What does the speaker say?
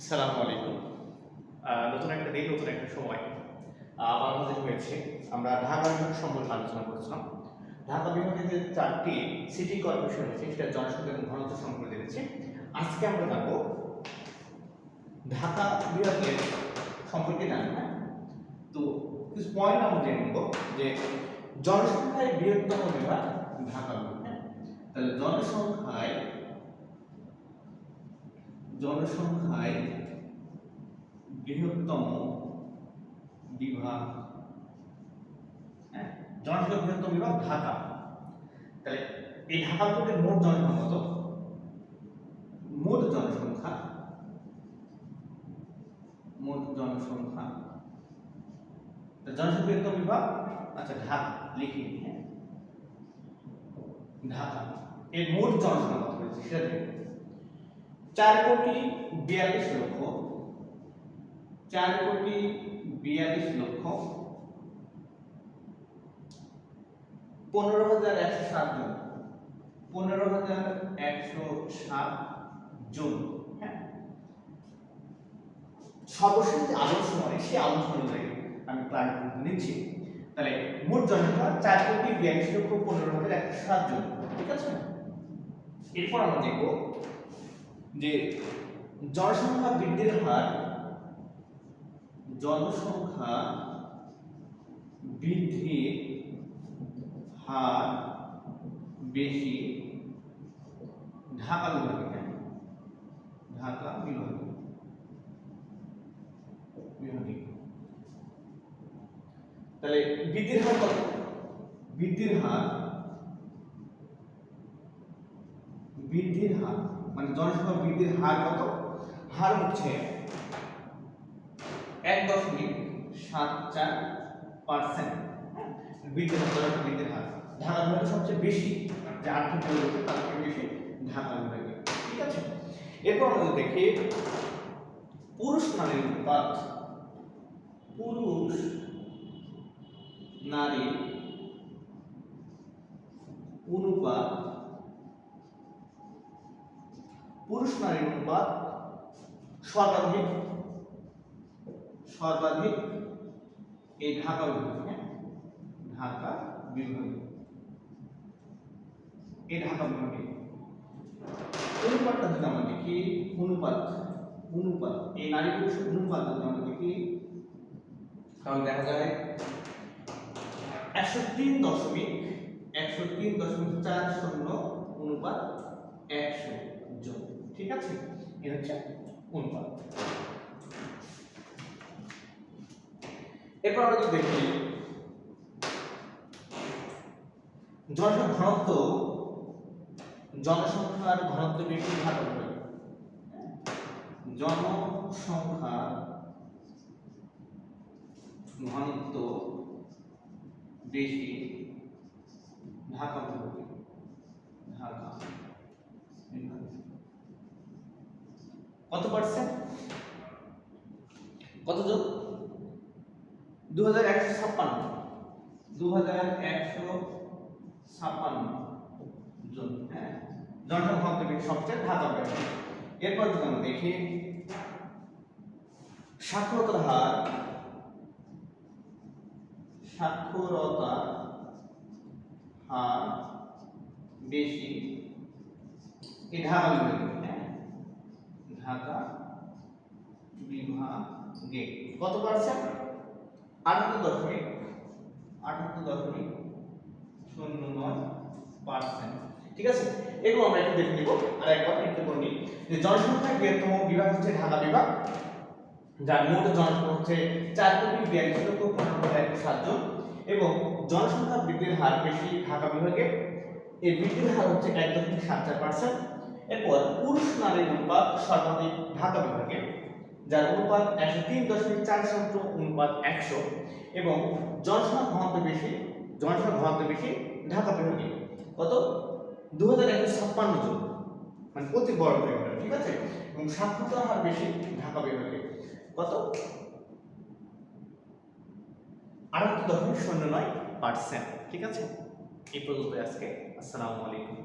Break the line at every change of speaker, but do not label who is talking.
আসসালামু আলাইকুম। নতুন একটা দিন, নতুন একটা সময় আমার হাজির হয়েছে। আমরা ঢাকা বিভাগ সম্পর্কে আলোচনা করেছিলাম। ঢাকা বিভাগে যে চারটি সিটি কর্পোরেশন রয়েছে, সেটা জনসংখ্যা এবং ঘনত্ব সম্পর্কে জেনেছি। আজকে আমরা জানব ঢাকা বিভাগের সম্পর্কে জানি না তো কিছু পয়েন্ট আমরা জেনে নেব যে জনসংখ্যায় বৃহত্তম বিভাগ ঢাকা বিভাগ হ্যাঁ? তাহলে জনসংখ্যায় জনসংখ্যায় বৃহত্তম বিভাগ হ্যাঁ জনসংখ্যা বৃহত্তম বিভাগ ঢাকা। তাহলে এই ঢাকা বিভাগের মোট জনসংখ্যা কত? মোট জনসংখ্যা মোট জনসংখ্যা জনসংখ্যা বিভাগ আচ্ছা ঢাকা, লিখি হ্যাঁ। ঢাকা, এর মোট জনসংখ্যা কত হয়েছে সেটা চার কোটি বিয়াল্লিশ লক্ষ। চার কোটি বিয়াল্লিশ লক্ষ। পনেরো হাজার একশো সাত জন। পনেরো হাজার একশো সাত জন। হ্যাঁ। সর্বশেষ যে মানে সেই আদর্শ অনুযায়ী আমি প্ল্যান নিচ্ছি। তাহলে মোট জনসংখ্যা চার কোটি বিয়াল্লিশ লক্ষ পনেরো হাজার একশো সাত জন। ঠিক আছে? এরপর আমরা দেখব যে জনসংখ্যা বৃদ্ধির হার, জনসংখ্যা বৃদ্ধির হার বেশি ঢাকা বিভাগে কেন? ঢাকা বিভাগে। বিভাগে। তাহলে বৃদ্ধির হার কত? বৃদ্ধির হার বৃদ্ধির হার মানে জনসংখ্যা বৃদ্ধির হার কত? হার হচ্ছে এক দশমিক সাত চার পার্সেন্ট বৃদ্ধির জনসংখ্যা বৃদ্ধির হার। ঢাকা বিভাগে সবচেয়ে বেশি, যে আর্থিক পরিবর্তন তার থেকে বেশি ঢাকা বিভাগে। ঠিক আছে? এরপর আমরা দেখি, পুরুষ নারীর অনুপাত পুরুষ নারী অনুপাত পুরুষ নারীর অনুপাত সর্বাধিক সর্বাধিক এই ঢাকা বিভাগে হ্যাঁ? ঢাকা বিভাগে এই ঢাকা বিভাগে অনুপাতটা যদি আমরা দেখি, অনুপাত অনুপাত, এই নারী পুরুষ অনুপাত যদি আমরা দেখি, তাহলে দেখা যায় একশো তিন দশমিক, একশো তিন দশমিক চার শূন্য অনুপাত ঠিক আছে? এটা হচ্ছে অনুপাত এরপর আমরা যদি দেখি জনসংখ্যা ঘনত্ব, জনসংখ্যার ঘনত্ব বেশি ঢাকা বিভাগে জনসংখ্যা, ঘনত্ব বেশি ঢাকা বিভাগে ঢাকা বিভাগে কত পার্সেন্ট কত জন দু হাজার একশো ছাপ্পান্ন। দু হাজার একশো ছাপ্পান্ন জন হ্যাঁ? জনসংখ্যা বেশি সবচেয়ে ঢাকা বিভাগে এরপর যদি আমরা দেখি, সাক্ষরতার হার সাক্ষরতা হার বেশি এই ঢাকা বিভাগে ঢাকা, বিভাগে কত পার্সেন্ট আটাত্তর দশমিক আটাত্তর দশমিক শূন্য নয় পার্সেন্ট ঠিক আছে? এগুলো আমরা একটু দেখে নিব, আর একবার একটু করে নিই। যে জনসংখ্যার বৃহত্তম বিভাগ হচ্ছে ঢাকা বিভাগ, যার মোট জনসংখ্যা হচ্ছে চার কোটি বিয়াল্লিশ লক্ষ পনেরো হাজার একশো সাতজন এবং জনসংখ্যা বৃদ্ধির হার বেশি ঢাকা বিভাগে। এই বৃদ্ধির হার হচ্ছে এক দশমিক সাত চার পার্সেন্ট এরপর পুরুষ নারীর অনুপাত সর্বাধিক ঢাকা বিভাগে যার অনুপাত একশো তিন দশমিক চার শতাংশ অনুপাত একশো এবং জনসংখ্যা ঘনত্ব বেশি, জনসংখ্যা ঘনত্ব বেশি ঢাকা বিভাগে কত? দু হাজার একশো ছাপ্পান্ন জন। মানে অতি বড় বিভাগ ঠিক আছে? এবং সাক্ষরতার হার বেশি ঢাকা বিভাগে কত? আটাত্তর দশমিক শূন্য নয় পার্সেন্ট, ঠিক আছে? এই পর্যন্ত আজকে। আসসালামু আলাইকুম।